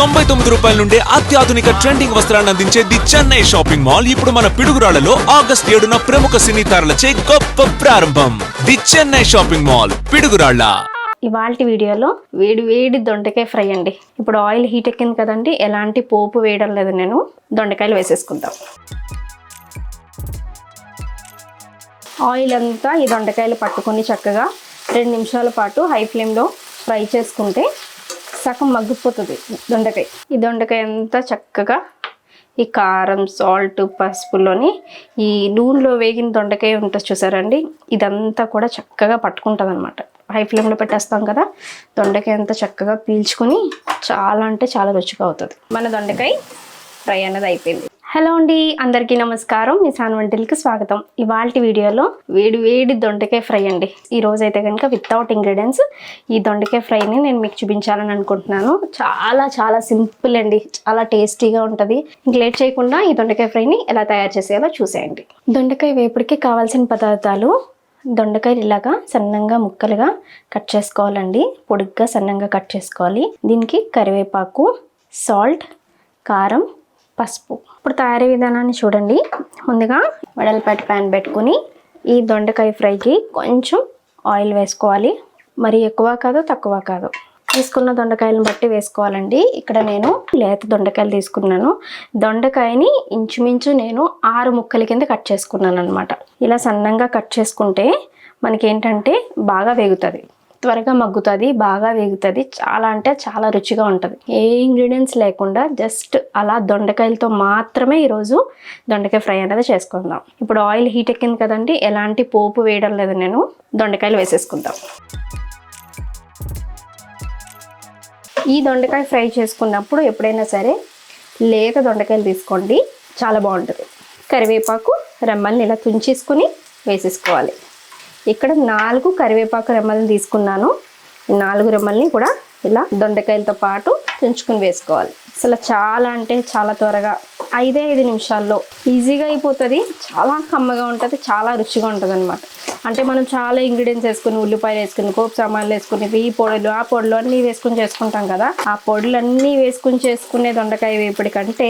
తొంభై తొమ్మిది రూపాయల నుండి అత్యాధునిక ట్రెండింగ్ వస్త్రాన్ని అందించే ది చెన్నై షాపింగ్ మాల్. ఇప్పుడు మన పిడుగురాళ్ళలో ఆగస్ట్ ఏడున ప్రముఖ సినీ తారలచే గొప్ప ప్రారంభం. The Chennai shopping mall Piduguralla. ఇవాళ వీడియోలో వేడి వేడి దొండకాయ ఫ్రై అండి. ఇప్పుడు ఆయిల్ హీట్ ఎక్కింది కదండి ఎలాంటి పోపు వేయడం లేదు నేను. దొండకాయలు వేసేసుకుందాం. ఆయిల్ అంతా ఈ దొండకాయలు పట్టుకొని చక్కగా రెండు నిమిషాల పాటు హై ఫ్లేమ్లో ఫ్రై చేసుకుంటే సగం మగ్గిపోతుంది దొండకాయ. ఈ దొండకాయ అంతా చక్కగా ఈ కారం సాల్ట్ పసుపులోని ఈ నూనెలో వేగిన దొండకాయ ఉంటుంది చూసారండి? ఇదంతా కూడా చక్కగా పట్టుకుంటుంది అనమాట హై ఫ్లేమ్లో పెట్టేస్తాం కదా? దొండకాయ అంతా చక్కగా పీల్చుకుని చాలా అంటే చాలా రుచిగా అవుతుంది. మన దొండకాయ ఫ్రై అనేది అయిపోయింది. హలో అండి అందరికీ నమస్కారం. మీ సాన్ వంటలకి స్వాగతం. ఇవాళ వీడియోలో వేడి వేడి దొండకాయ ఫ్రై అండి. ఈ రోజు అయితే కనుక వితౌట్ ఇంగ్రీడియంట్స్ ఈ దొండకాయ ఫ్రైని నేను మీకు చూపించాలని అనుకుంటున్నాను. చాలా చాలా సింపుల్ అండి. చాలా టేస్టీగా ఉంటుంది. లేట్ చేయకుండా ఈ దొండకాయ ఫ్రైని ఎలా తయారు చేసేయాలో చూసేయండి. దొండకాయ వేపుడికి కావాల్సిన పదార్థాలు దొండకాయలు ఇలాగా సన్నంగా ముక్కలుగా కట్ చేసుకోవాలండి. పొడుగ్గా సన్నంగా కట్ చేసుకోవాలి. దీనికి కరివేపాకు సాల్ట్ కారం పసుపు. ఇప్పుడు తయారీ విధానాన్ని చూడండి. ముందుగా వెడల్పాటి ప్యాన్ పెట్టుకుని ఈ దొండకాయ ఫ్రైకి కొంచెం ఆయిల్ వేసుకోవాలి. మరి ఎక్కువ కాదు తక్కువ కాదు. తీసుకున్న దొండకాయలను బట్టి వేసుకోవాలండి. ఇక్కడ నేను లేత దొండకాయలు తీసుకున్నాను. దొండకాయని ఇంచుమించు నేను ఆరు ముక్కల కింద కట్ చేసుకున్నాను అనమాట ఇలా సన్నంగా కట్ చేసుకుంటే మనకేంటంటే బాగా వేగుతుంది. త్వరగా మగ్గుతుంది బాగా వేగుతుంది చాలా అంటే చాలా రుచిగా ఉంటుంది. ఏ ఇంగ్రీడియంట్స్ లేకుండా జస్ట్ అలా దొండకాయలతో మాత్రమే ఈరోజు దొండకాయ ఫ్రై అనేది చేసుకుందాం. ఇప్పుడు ఆయిల్ హీట్ ఎక్కింది కదండి ఎలాంటి పోపు వేయడం లేదు నేను దొండకాయలు వేసేసుకుందాం. ఈ దొండకాయ ఫ్రై చేసుకున్నప్పుడు ఎప్పుడైనా సరే లేత దొండకాయలు తీసుకోండి చాలా బాగుంటుంది. కరివేపాకు రెమ్మల్ని ఇలా తుంచేసుకుని వేసేసుకోవాలి. ఇక్కడ నాలుగు కరివేపాకు రెమ్మల్ని తీసుకున్నాను. నాలుగు రెమ్మల్ని కూడా ఇలా దొండకాయలతో పాటు తుంచుకుని వేసుకోవాలి. అసలు చాలా అంటే చాలా త్వరగా ఐదే ఐదు నిమిషాల్లో ఈజీగా అయిపోతుంది. చాలా కమ్మగా ఉంటుంది చాలా రుచిగా ఉంటుంది అనమాట అంటే మనం చాలా ఇంగ్రీడియంట్స్ వేసుకుని ఉల్లిపాయలు వేసుకుని కోపు సామాన్లు వేసుకుని ఈ పొడులు ఆ పొడులు అన్నీ వేసుకుని చేసుకుంటాం కదా. ఆ పొడులన్నీ వేసుకుని చేసుకునే దొండకాయ వేపుడి కంటే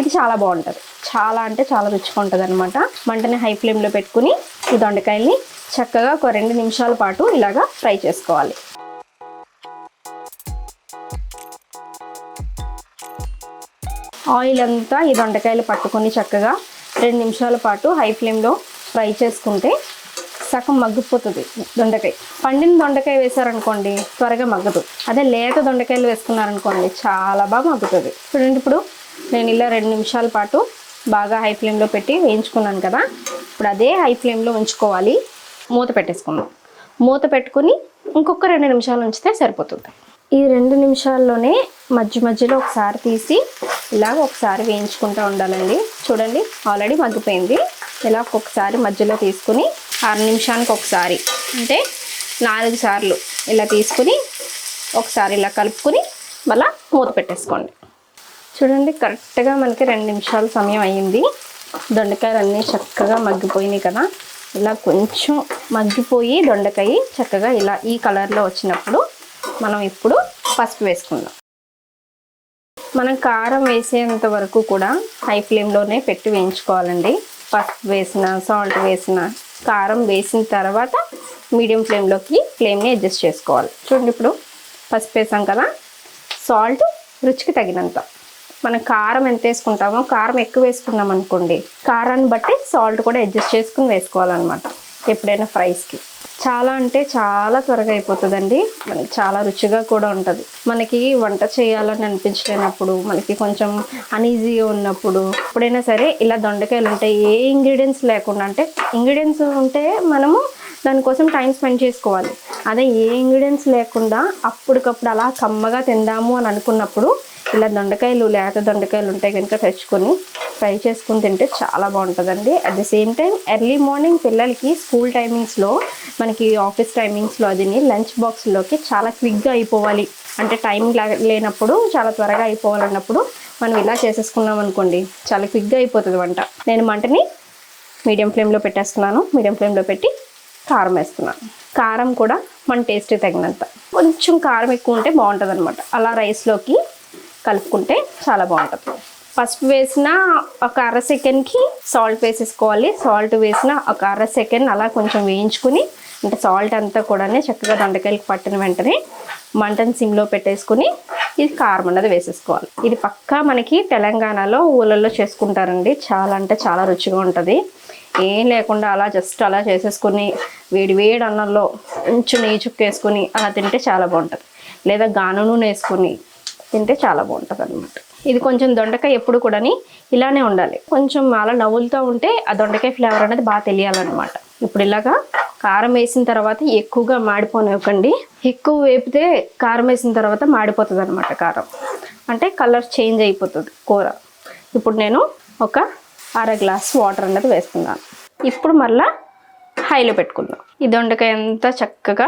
ఇది చాలా బాగుంటుంది. చాలా అంటే చాలా రుచిగా ఉంటుంది అనమాట మంటని హై ఫ్లేమ్లో పెట్టుకుని ఈ దొండకాయల్ని చక్కగా ఒక రెండు నిమిషాల పాటు ఇలాగా ఫ్రై చేసుకోవాలి. ఆయిల్ అంతా ఈ దొండకాయలు పట్టుకొని చక్కగా రెండు నిమిషాల పాటు హై ఫ్లేమ్లో ఫ్రై చేసుకుంటే సగం మగ్గిపోతుంది దొండకాయ. పండిన దొండకాయ వేసారనుకోండి త్వరగా మగ్గదు. అదే లేత దొండకాయలు వేసుకున్నారనుకోండి చాలా బాగా మగ్గుతుంది. చూడండి ఇప్పుడు నేను ఇలా రెండు నిమిషాల పాటు బాగా హై ఫ్లేమ్లో పెట్టి వేయించుకున్నాను కదా. ఇప్పుడు అదే హై ఫ్లేమ్లో ఉంచుకోవాలి. మూత పెట్టేసుకున్నాం. మూత పెట్టుకుని ఇంకొక రెండు నిమిషాలు ఉంచితే సరిపోతుంది. ఈ రెండు నిమిషాల్లోనే మధ్య మధ్యలో ఒకసారి తీసి ఇలాగ ఒకసారి వేయించుకుంటూ ఉండాలండి. చూడండి ఆల్రెడీ మగ్గిపోయింది. ఇలా ఒక్కొక్కసారి మధ్యలో తీసుకుని ఆరు నిమిషానికి ఒకసారి అంటే నాలుగు సార్లు ఇలా తీసుకుని ఒకసారి ఇలా కలుపుకుని మళ్ళీ మూత పెట్టేసుకోండి. చూడండి కరెక్ట్గా మనకి రెండు నిమిషాల సమయం అయ్యింది. దొండకాయలు అన్నీ చక్కగా మగ్గిపోయినాయి కదా. ఇలా కొంచెం మగ్గిపోయి దొండకాయ చక్కగా ఇలా ఈ కలర్లో వచ్చినప్పుడు మనం ఇప్పుడు పసుపు వేసుకుందాం. మనం కారం వేసేంత వరకు కూడా హై ఫ్లేమ్లోనే పెట్టి వేయించుకోవాలండి. పసుపు వేసిన సాల్ట్ వేసిన కారం వేసిన తర్వాత మీడియం ఫ్లేమ్లోకి ఫ్లేమ్ని అడ్జస్ట్ చేసుకోవాలి. చూడండి ఇప్పుడు పసుపు వేసాం కదా సాల్ట్ రుచికి తగినంత. మనం కారం ఎంత వేసుకుంటామో కారం ఎక్కువ వేసుకున్నాం అనుకోండి కారాన్ని బట్టి సాల్ట్ కూడా అడ్జస్ట్ చేసుకుని వేసుకోవాలన్నమాట ఎప్పుడైనా ఫ్రైస్కి చాలా అంటే చాలా త్వరగా అయిపోతుందండి. మనకి చాలా రుచిగా కూడా ఉంటుంది. మనకి వంట చేయాలని అనిపించలేనప్పుడు మనకి కొంచెం అనీజీగా ఉన్నప్పుడు ఎప్పుడైనా సరే ఇలా దొండకాయలు ఉంటాయి ఏ ఇంగ్రీడియంట్స్ లేకుండా అంటే ఇంగ్రీడియంట్స్ ఉంటే మనము దానికోసం టైం స్పెండ్ చేసుకోవాలి. అదే ఏ ఇంగ్రీడియంట్స్ లేకుండా అప్పటికప్పుడు అలా కమ్మగా తిందాము అని అనుకున్నప్పుడు ఇలా దొండకాయలు లేత దొండకాయలు ఉంటాయి కనుక తెచ్చుకొని ఫ్రై చేసుకుని తింటే చాలా బాగుంటుందండి. At the same time early morning పిల్లలకి స్కూల్ టైమింగ్స్లో మనకి ఆఫీస్ టైమింగ్స్లో అదిని లంచ్ బాక్స్లోకి చాలా క్విక్గా అయిపోవాలి. అంటే టైం లేనప్పుడు చాలా త్వరగా అయిపోవాలన్నప్పుడు మనం ఇలా చేసేసుకున్నాం అనుకోండి చాలా క్విక్గా అయిపోతుంది వంట. నేను మంటని మీడియం ఫ్లేమ్లో పెట్టేస్తున్నాను. మీడియం ఫ్లేమ్లో పెట్టి కారం వేస్తున్నాను. కారం కూడా మన టేస్ట్ తగినంత. కొంచెం కారం ఎక్కువ ఉంటే బాగుంటుంది అనమాట అలా రైస్లోకి కలుపుకుంటే చాలా బాగుంటుంది. పసుపు వేసిన ఒక అర సెకండ్కి సాల్ట్ వేసేసుకోవాలి. సాల్ట్ వేసిన ఒక అర సెకండ్ అలా కొంచెం వేయించుకుని అంటే సాల్ట్ అంతా కూడా చక్కగా దొండకాయలకు పట్టిన వెంటనే మంటను సిమ్లో పెట్టేసుకుని ఇది కారం అన్నది వేసేసుకోవాలి. ఇది పక్కా మనకి తెలంగాణలో ఊళ్ళల్లో చేసుకుంటారండి. చాలా అంటే చాలా రుచిగా ఉంటుంది. ఏం లేకుండా అలా జస్ట్ అలా చేసేసుకుని వేడి వేడి అన్నంలో కొంచెం నెయ్యి చుక్కేసుకుని అలా తింటే చాలా బాగుంటుంది. లేదా గాను నూనె వేసుకుని తింటే చాలా బాగుంటుంది అనమాట ఇది కొంచెం దొండకాయ ఎప్పుడు కూడాని ఇలానే ఉండాలి. కొంచెం అలా నవ్వులతో ఉంటే ఆ దొండకాయ ఫ్లేవర్ అనేది బాగా తెలియాలన్నమాట. ఇప్పుడు ఇలాగా కారం వేసిన తర్వాత ఎక్కువగా మాడిపోనివ్వకండి. ఎక్కువ వేపితే కారం వేసిన తర్వాత మాడిపోతుంది అనమాట కారం. అంటే కలర్ చేంజ్ అయిపోతుంది కూర. ఇప్పుడు నేను ఒక అర గ్లాస్ వాటర్ అనేది వేస్తున్నాను. ఇప్పుడు మళ్ళీ హైలో పెట్టుకుందాం. ఈ దొండకాయ అంతా చక్కగా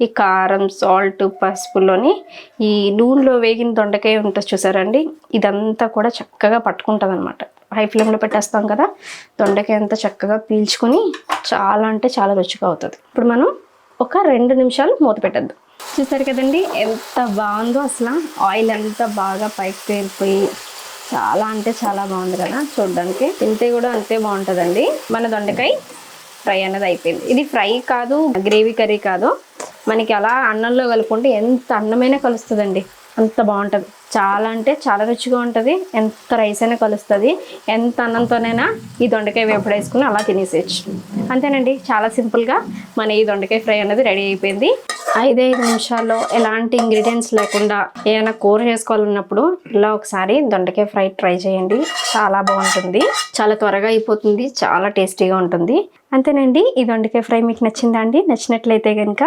ఈ కారం సాల్ట్ పసుపులోని ఈ నూనెలో వేగిన దొండకాయ ఉంటుంది చూసారండి? ఇదంతా కూడా చక్కగా పట్టుకుంటుంది అనమాట హై ఫ్లేమ్లో పెట్టేస్తాం కదా? దొండకాయ అంతా చక్కగా పీల్చుకొని చాలా అంటే చాలా రుచిగా అవుతుంది. ఇప్పుడు మనం ఒక రెండు నిమిషాలు మూత పెట్టద్దు. చూసారు కదండి? ఎంత బాగుందో అసలు. ఆయిల్ అంతా బాగా పైకి తేలిపోయి చాలా అంటే చాలా బాగుంది కదా? చూడడానికి. తింటే కూడా అంతే బాగుంటుందండి. మన దొండకాయ ఫ్రై అనేది అయిపోయింది. ఇది ఫ్రై కాదు గ్రేవీ కర్రీ కాదు. మనకి అలా అన్నంలో కలుపుకుంటే ఎంత అన్నమైనా కలుస్తుందండి. అంత బాగుంటుంది. చాలా అంటే చాలా రుచిగా ఉంటుంది. ఎంత రైస్ అయినా కలుస్తుంది. ఎంత అన్నంతోనైనా ఈ దొండకాయ వేపుడు వేసుకుని అలా తినేసేయచ్చు. అంతేనండి. చాలా సింపుల్గా మన ఈ దొండకాయ ఫ్రై అనేది రెడీ అయిపోయింది. ఐదైదు నిమిషాల్లో ఎలాంటి ఇంగ్రీడియంట్స్ లేకుండా ఏమైనా కూర చేసుకోవాలన్నప్పుడు ఇలా ఒకసారి దొండకాయ ఫ్రై ట్రై చేయండి. చాలా బాగుంటుంది. చాలా త్వరగా అయిపోతుంది. చాలా టేస్టీగా ఉంటుంది. అంతేనండి. ఈ దొండకాయ ఫ్రై మీకు నచ్చిందా అండి? నచ్చినట్లయితే కనుక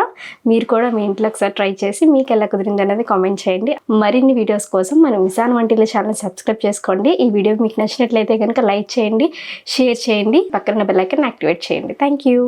మీరు కూడా మీ ఇంట్లో ఒకసారి ట్రై చేసి మీకు ఎలా కుదిరింది అనేది కామెంట్ చేయండి. మరిన్ని వీడియోస్ కోసం కోసం మన మిసాన్ వంటిల ఛానల్ సబ్స్క్రైబ్ చేసుకోండి. ఈ వీడియో మీకు నచ్చినట్లయితే కనుక లైక్ చేయండి షేర్ చేయండి. పక్కన బెల్ ఐకాన్ యాక్టివేట్ చేయండి. Thank you